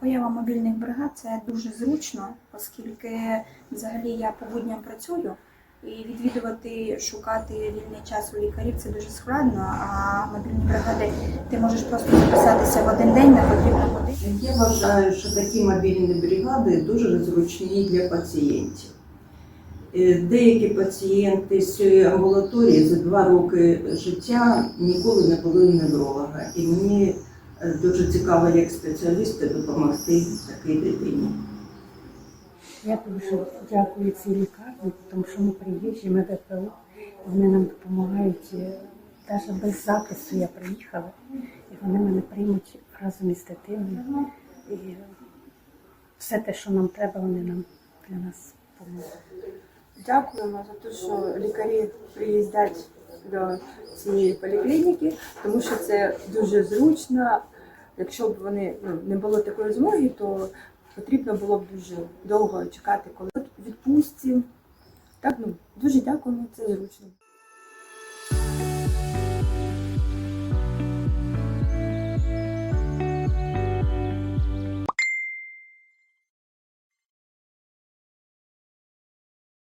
Поява мобільних бригад це дуже зручно, оскільки взагалі я по будням працюю. І відвідувати, шукати вільний час у лікарів це дуже складно. А мобільні бригади ти можеш просто записатися в один день, не потрібно ходити. Я вважаю, що такі мобільні бригади дуже зручні для пацієнтів. Е, Деякі пацієнти з цієї амбулаторії за два роки життя ніколи не були невролога. І мені дуже цікаво, як спеціалісти, допомогти такій дитині. Я дуже дякую цій лікарні, тому що ми приїжджі, ми ВПО, вони нам допомагають. Навіть без запису я приїхала, і вони мене приймуть разом із дитиною. І все те, що нам треба, вони нам для нас допоможуть. Дякуємо за те, що лікарі приїздять до цієї поліклініки, тому що це дуже зручно. Якщо б вони ну, не було такої змоги, то потрібно було б дуже довго чекати, коли відпустці. Так, ну дуже дякуємо, це зручно.